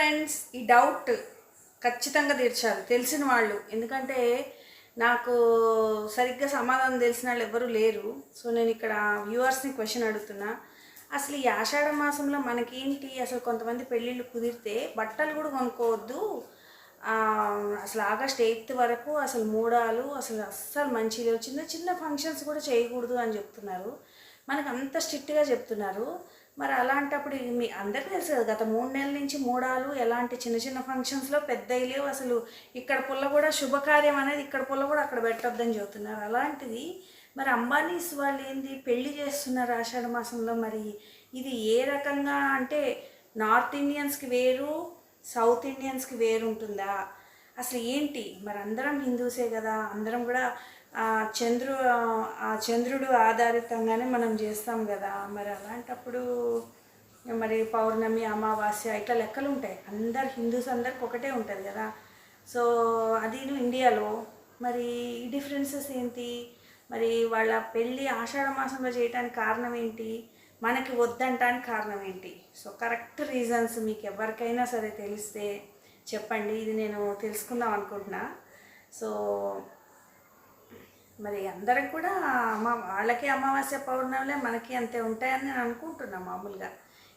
Friends ఈ doubt ఖచ్చితంగా తీర్చాలి. తెలిసిన వాళ్ళు. ఎందుకంటే నాకు సరిగ్గా సమాధానం తెలిసిన వాళ్ళు ఎవ్వరూ లేరు. సో నేను ఇక్కడ వ్యూవర్స్ని క్వశ్చన్ అడుగుతున్నా. అసలు ఈ ఆషాఢ మాసంలో మనకేంటి? అసలు కొంతమంది పెళ్ళిళ్ళు కుదిరితే బట్టలు కూడా కొనుక్కోవద్దు. అసలు ఆగస్ట్ ఎయిత్ వరకు అసలు మూడాలు అసలు అస్సలు మంచి లేవు చిన్న చిన్న ఫంక్షన్స్ కూడా చేయకూడదు అని చెప్తున్నారు. మనకు అంత స్ట్రిక్ట్గా చెప్తున్నారు. మరి అలాంటప్పుడు మీ అందరికీ తెలుసు కదా గత మూడు నెలల నుంచి మూడాలు ఎలాంటి చిన్న చిన్న ఫంక్షన్స్లో పెద్ద లేవు అసలు ఇక్కడ పుల్ల కూడా శుభకార్యం అనేది ఇక్కడ పుల్ల కూడా అక్కడ పెట్టొద్దని చెబుతున్నారు. అలాంటిది మరి అంబానీస్ వాళ్ళు ఏంది? పెళ్ళి చేస్తున్నారు ఆషాఢ మాసంలో మరి ఇది ఏ రకంగా అంటే నార్త్ ఇండియన్స్కి వేరు సౌత్ ఇండియన్స్కి వేరు ఉంటుందా అసలు ఏంటి? మరి అందరం హిందూసే కదా అందరం కూడా చంద్రు ఆ చంద్రుడు ఆధారితంగానే మనం చేస్తాం కదా. మరి అలాంటప్పుడు మరి పౌర్ణమి అమావాస్య ఇట్లా లెక్కలు ఉంటాయి అందరు హిందూస్ అందరికి ఒకటే ఉంటుంది కదా. సో అది ఇండియాలో మరి ఈ డిఫరెన్సెస్ ఏంటి? మరి వాళ్ళ పెళ్ళి ఆషాఢ మాసంలో చేయడానికి కారణం ఏంటి? మనకి వద్దంటానికి కారణం ఏంటి? సో కరెక్ట్ రీజన్స్ మీకు ఎవరికైనా సరే తెలిస్తే చెప్పండి. ఇది నేను తెలుసుకుందాం అనుకుంటున్నా. సో మరి అందరం కూడా అమ్మ వాళ్ళకి అమావాస్య పౌర్ణమిలే మనకి అంతే ఉంటాయని నేను అనుకుంటున్నాను మామూలుగా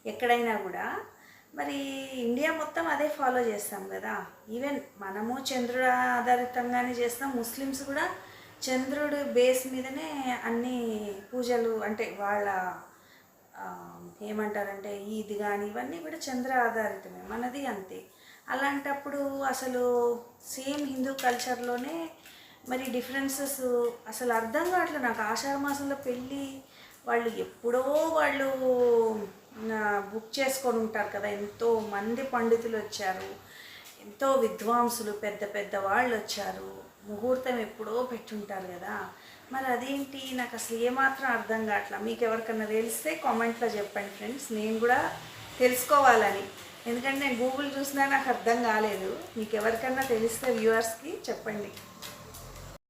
ఎక్కడైనా కూడా. మరి ఇండియా మొత్తం అదే ఫాలో చేస్తాం కదా. ఈవెన్ మనము చంద్రుడు ఆధారితంగానే చేస్తాం ముస్లిమ్స్ కూడా చంద్రుడు బేస్ మీదనే అన్ని పూజలు అంటే వాళ్ళ ఏమంటారంటే ఈద్ కానీ ఇవన్నీ కూడా చంద్ర ఆధారితమే మనది అంతే. అలాంటప్పుడు అసలు సేమ్ హిందూ కల్చర్లోనే మరి డిఫరెన్సెస్ అసలు అర్థం కావట్లేదు నాకు ఆషాఢ మాసంలో పెళ్ళి వాళ్ళు ఎప్పుడో వాళ్ళు బుక్ చేసుకొని ఉంటారు కదా. ఎంతో మంది పండితులు వచ్చారు. ఎంతో విద్వాంసులు పెద్ద పెద్ద వాళ్ళు వచ్చారు. ముహూర్తం ఎప్పుడో పెట్టుంటారు కదా. మరి అదేంటి? నాకు అసలు ఏమాత్రం అర్థం కావట్లా. మీకు ఎవరికన్నా తెలిస్తే కామెంట్లో చెప్పండి ఫ్రెండ్స్. నేను కూడా తెలుసుకోవాలని. ఎందుకంటే నేను గూగుల్ చూసినా నాకు అర్థం కాలేదు. మీకు ఎవరికన్నా తెలిస్తే వ్యూవర్స్కి చెప్పండి.